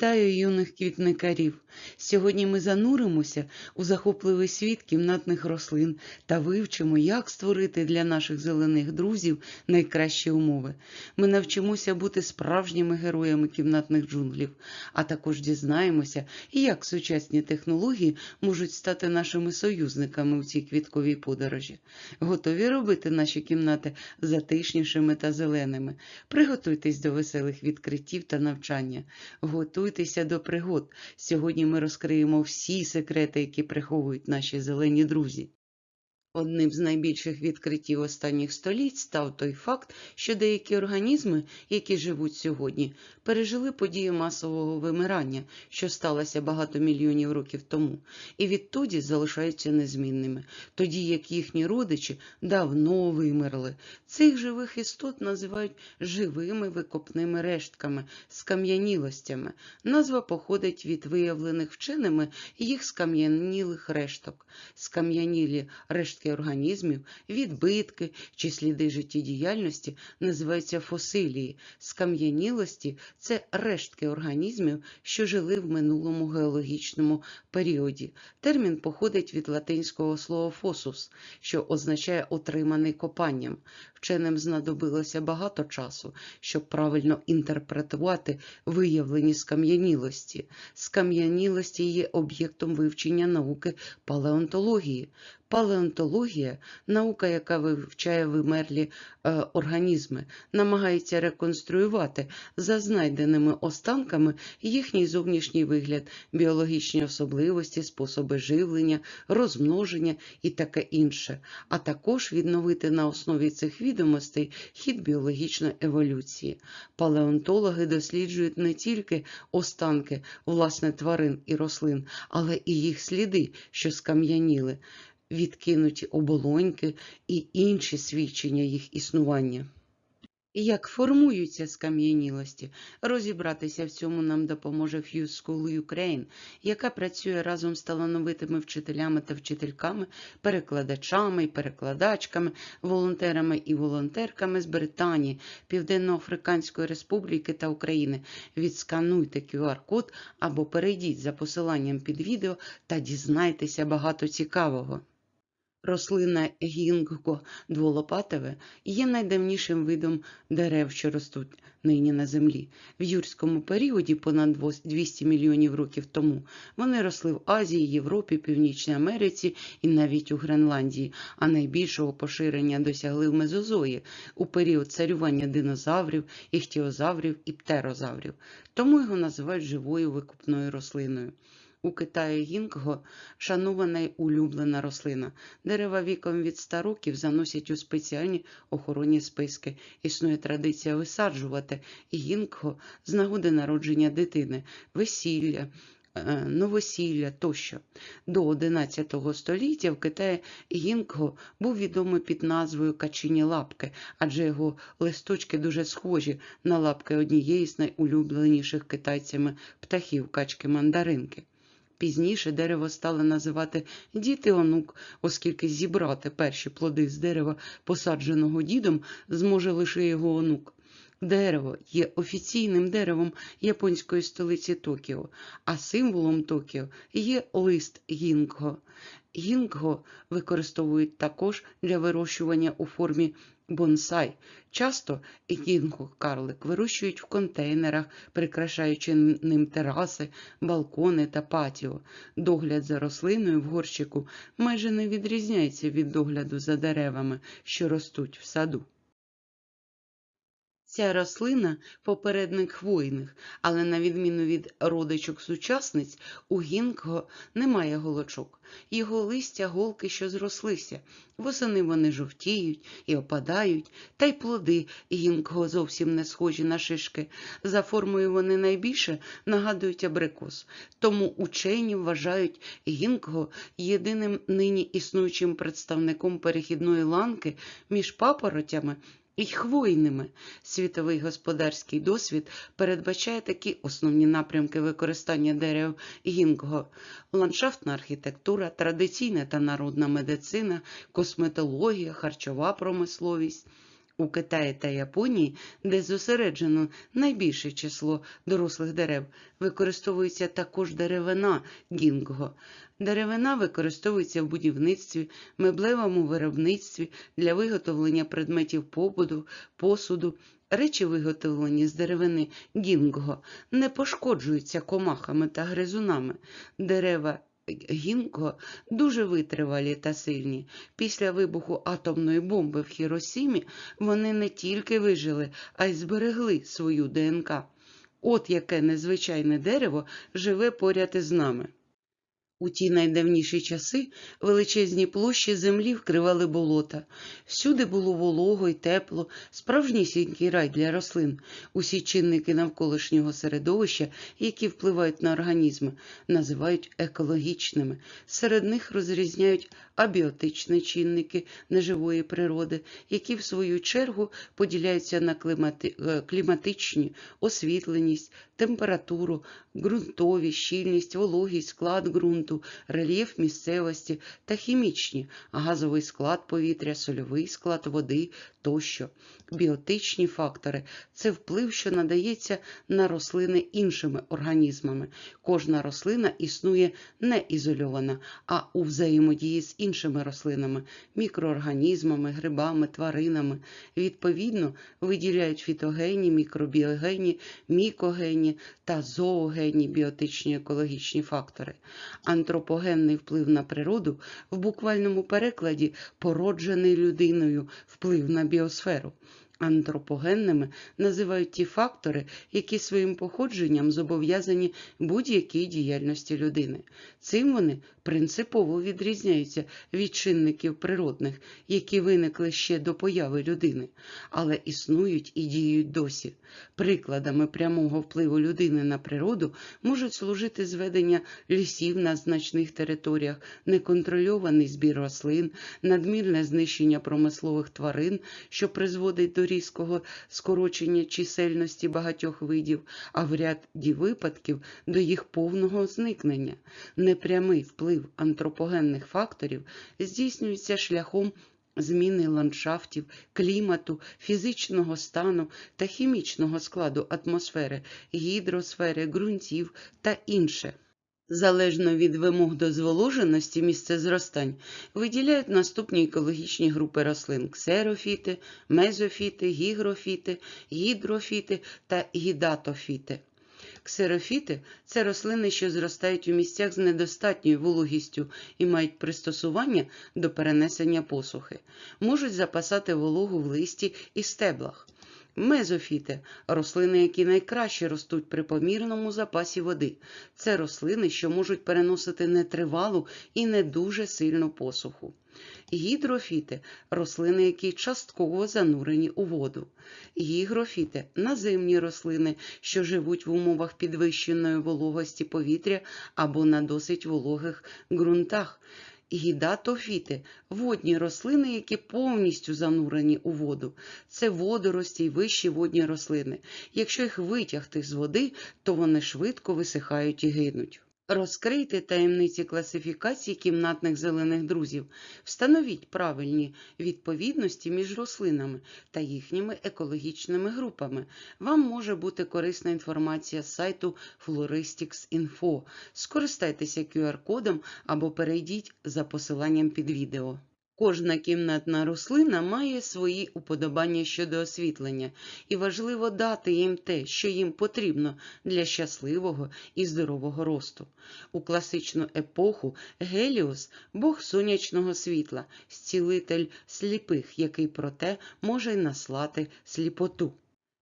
Вітаю юних квітникарів! Сьогодні ми зануримося у захопливий світ кімнатних рослин та вивчимо, як створити для наших зелених друзів найкращі умови. Ми навчимося бути справжніми героями кімнатних джунглів, а також дізнаємося, як сучасні технології можуть стати нашими союзниками у цій квітковій подорожі. Готові робити наші кімнати затишнішими та зеленими. Приготуйтесь до веселих відкриттів та навчання. Готуйтеся до пригод. Сьогодні ми розкриємо всі секрети, які приховують наші зелені друзі. Одним з найбільших відкриттів останніх століть став той факт, що деякі організми, які живуть сьогодні, пережили події масового вимирання, що сталося багато мільйонів років тому, і відтоді залишаються незмінними, тоді як їхні родичі давно вимерли. Цих живих істот називають живими викопними рештками, скам'янілостями. Назва походить від виявлених вченими їх скам'янілих решток. Скам'янілі рештки організмів, відбитки чи сліди життєдіяльності називаються фосилії. Скам'янілості це рештки організмів, що жили в минулому геологічному періоді. Термін походить від латинського слова фосус, що означає отриманий копанням. Вченим знадобилося багато часу, щоб правильно інтерпретувати виявлені скам'янілості. Скам'янілості є об'єктом вивчення науки палеонтології. Палеонтологія наука, яка вивчає вимерлі е, організми, намагається реконструювати за знайденими останками їхній зовнішній вигляд, біологічні особливості, способи живлення, розмноження і таке інше, а також відновити на основі цих відомостей хід біологічної еволюції. Палеонтологи досліджують не тільки останки власне тварин і рослин, але і їх сліди, що скам'яніли відкинуті оболоньки і інші свідчення їх існування. Як формуються скам'янілості? Розібратися в цьому нам допоможе Fuse School Ukraine, яка працює разом з талановитими вчителями та вчительками, перекладачами і перекладачками, волонтерами і волонтерками з Британії, Південно-Африканської Республіки та України. Відскануйте QR-код або перейдіть за посиланням під відео та дізнайтеся багато цікавого. Рослина гінго дволопатове є найдавнішим видом дерев, що ростуть нині на землі. В юрському періоді, понад 200 мільйонів років тому, вони росли в Азії, Європі, Північній Америці і навіть у Гренландії, а найбільшого поширення досягли в Мезозої у період царювання динозаврів, іхтіозаврів і птерозаврів. Тому його називають живою викупною рослиною. У Китаї гінкго шанована й улюблена рослина. Дерева віком від 100 років заносять у спеціальні охоронні списки. Існує традиція висаджувати гінкго з нагоди народження дитини, весілля. Новосілля тощо. До XI століття в Китаї гінкго був відомий під назвою качині лапки, адже його листочки дуже схожі на лапки однієї з найулюбленіших китайцями птахів качки мандаринки. Пізніше дерево стали називати діти онук, оскільки зібрати перші плоди з дерева, посадженого дідом, зможе лише його онук. Дерево є офіційним деревом японської столиці Токіо, а символом Токіо є лист гінгго. Гінгго використовують також для вирощування у формі бонсай. Часто гінго-карлик вирощують в контейнерах, прикрашаючи ним тераси, балкони та патіо. Догляд за рослиною в горщику майже не відрізняється від догляду за деревами, що ростуть в саду. Ця рослина попередник хвойних, але на відміну від родичок сучасниць, у гінкго немає голочок. Його листя голки, що зрослися. Восени вони жовтіють і опадають, та й плоди гінкго зовсім не схожі на шишки. За формою вони найбільше нагадують абрикос. Тому учені вважають гінкго єдиним нині існуючим представником перехідної ланки між папоротями і хвойними. Світовий господарський досвід передбачає такі основні напрямки використання дерев гінго: ландшафтна архітектура, традиційна та народна медицина, косметологія, харчова промисловість. У Китаї та Японії, де зосереджено найбільше число дорослих дерев, використовується також деревина гінго. Деревина використовується в будівництві, меблевому виробництві для виготовлення предметів побуду, посуду. Речі, виготовлені з деревини гінго, не пошкоджуються комахами та гризунами. Дерева гінго дуже витривалі та сильні. Після вибуху атомної бомби в Хіросімі вони не тільки вижили, а й зберегли свою ДНК. От яке незвичайне дерево живе поряд із нами. У ті найдавніші часи величезні площі землі вкривали болота. Всюди було волого й тепло, справжнісінький рай для рослин. Усі чинники навколишнього середовища, які впливають на організми, називають екологічними. Серед них розрізняють абіотичні чинники неживої природи, які в свою чергу поділяються на клімати... е, кліматичні, освітленість, температуру, ґрунтові, щільність, вологість, склад ґрунту, рельєф місцевості та хімічні, газовий склад повітря, сольовий склад води тощо. Біотичні фактори це вплив, що надається на рослини іншими організмами. Кожна рослина існує не ізольована, а у взаємодії з іншими рослинами, мікроорганізмами, грибами, тваринами. Відповідно, виділяють фітогенні, мікробіогенні, мікогенні та зоогенні біотичні екологічні фактори. Антропогенний вплив на природу в буквальному перекладі породжений людиною вплив на біосферу. Антропогенними називають ті фактори, які своїм походженням зобов'язані будь-якій діяльності людини. Цим вони принципово відрізняються від чинників природних, які виникли ще до появи людини, але існують і діють досі. Прикладами прямого впливу людини на природу можуть служити зведення лісів на значних територіях, неконтрольований збір рослин, надмірне знищення промислових тварин, що призводить до різкого скорочення чисельності багатьох видів, а в ряді випадків до їх повного зникнення. Непрямий вплив антропогенних факторів здійснюється шляхом зміни ландшафтів, клімату, фізичного стану та хімічного складу атмосфери, гідросфери, ґрунтів та інше. Залежно від вимог до зволоженості місця зростань, виділяють наступні екологічні групи рослин: ксерофіти, мезофіти, гігрофіти, гідрофіти та гідатофіти. Ксерофіти це рослини, що зростають у місцях з недостатньою вологістю і мають пристосування до перенесення посухи, можуть запасати вологу в листі і стеблах. Мезофіти рослини, які найкраще ростуть при помірному запасі води. Це рослини, що можуть переносити нетривалу і не дуже сильну посуху. Гідрофіти рослини, які частково занурені у воду. Гігрофіти наземні рослини, що живуть в умовах підвищеної вологості повітря або на досить вологих ґрунтах. Гідатофіти водні рослини, які повністю занурені у воду. Це водорості й вищі водні рослини. Якщо їх витягти з води, то вони швидко висихають і гинуть. Розкрийте таємниці класифікації кімнатних зелених друзів, встановіть правильні відповідності між рослинами та їхніми екологічними групами. Вам може бути корисна інформація з сайту Floristics.info. Скористайтеся QR-кодом або перейдіть за посиланням під відео. Кожна кімнатна рослина має свої уподобання щодо освітлення, і важливо дати їм те, що їм потрібно для щасливого і здорового росту. У класичну епоху Геліос бог сонячного світла, зцілитель сліпих, який проте може й наслати сліпоту.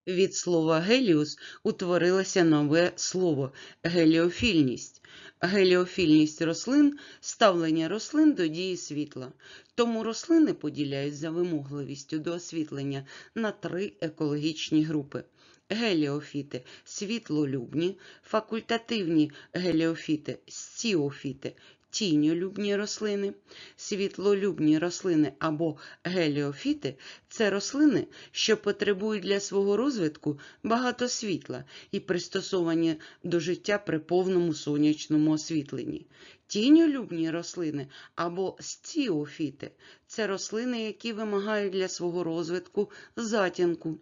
Від слова геліус утворилося нове слово геліофільність. Геліофільність рослин ставлення рослин до дії світла. Тому рослини поділяють за вимогливістю до освітлення на три екологічні групи. Геліофіти світлолюбні, факультативні геліофіти сціофіти тіньолюбні рослини. Світлолюбні рослини або геліофіти це рослини, що потребують для свого розвитку багато світла і пристосовані до життя при повному сонячному освітленні. Тіньолюбні рослини або стіофіти це рослини, які вимагають для свого розвитку затінку.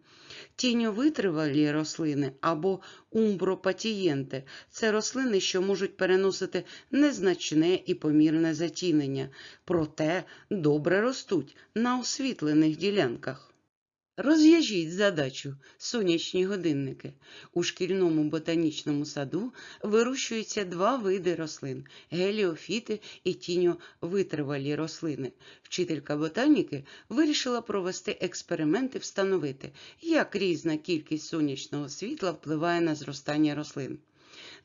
Тіньовитривалі рослини або умбропатієнти це рослини, що можуть переносити незначне і помірне затінення, проте добре ростуть на освітлених ділянках. Розв'яжіть задачу сонячні годинники. У шкільному ботанічному саду вирощуються два види рослин геліофіти і тіньовитривалі рослини. Вчителька ботаніки вирішила провести експеримент і встановити, як різна кількість сонячного світла впливає на зростання рослин.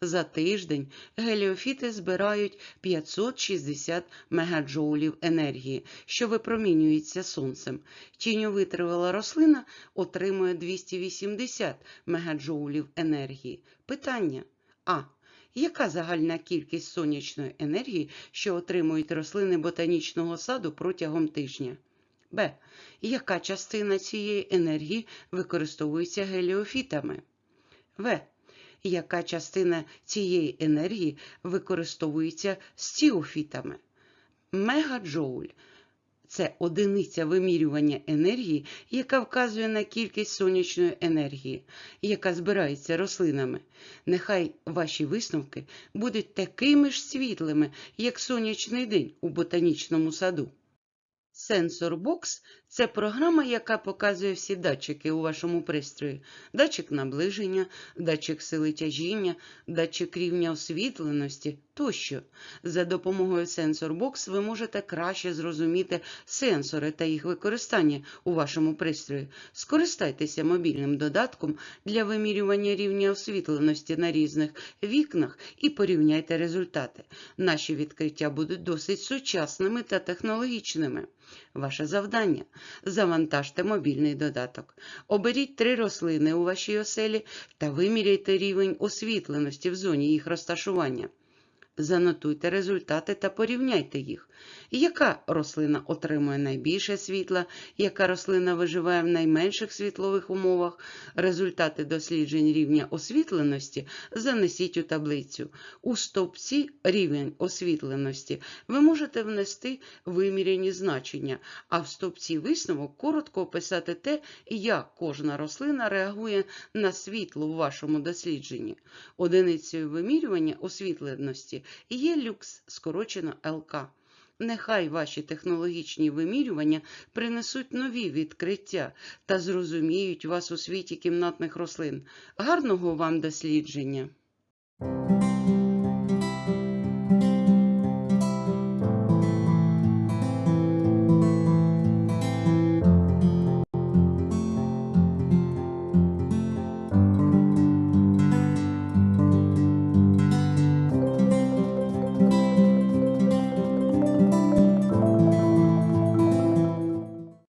За тиждень геліофіти збирають 560 мегаджоулів енергії, що випромінюється сонцем. Тіньовитривала рослина отримує 280 мегаджоулів енергії. Питання А. Яка загальна кількість сонячної енергії, що отримують рослини ботанічного саду протягом тижня? Б. Яка частина цієї енергії використовується геліофітами? В яка частина цієї енергії використовується стіофітами. Мегаджоуль це одиниця вимірювання енергії, яка вказує на кількість сонячної енергії, яка збирається рослинами. Нехай ваші висновки будуть такими ж світлими, як сонячний день у ботанічному саду. Сенсор Box – це програма, яка показує всі датчики у вашому пристрої. Датчик наближення, датчик сили тяжіння, датчик рівня освітленості тощо. За допомогою Sensor Box ви можете краще зрозуміти сенсори та їх використання у вашому пристрої. Скористайтеся мобільним додатком для вимірювання рівня освітленості на різних вікнах і порівняйте результати. Наші відкриття будуть досить сучасними та технологічними. Ваше завдання завантажте мобільний додаток. Оберіть три рослини у вашій оселі та виміряйте рівень освітленості в зоні їх розташування. Занотуйте результати та порівняйте їх. Яка рослина отримує найбільше світла, яка рослина виживає в найменших світлових умовах? Результати досліджень рівня освітленості занесіть у таблицю. У стовпці рівень освітленості ви можете внести виміряні значення, а в стовпці висновок коротко описати те, як кожна рослина реагує на світло в вашому дослідженні. Одиницею вимірювання освітленості є люкс, скорочено ЛК. Нехай ваші технологічні вимірювання принесуть нові відкриття та зрозуміють вас у світі кімнатних рослин. Гарного вам дослідження!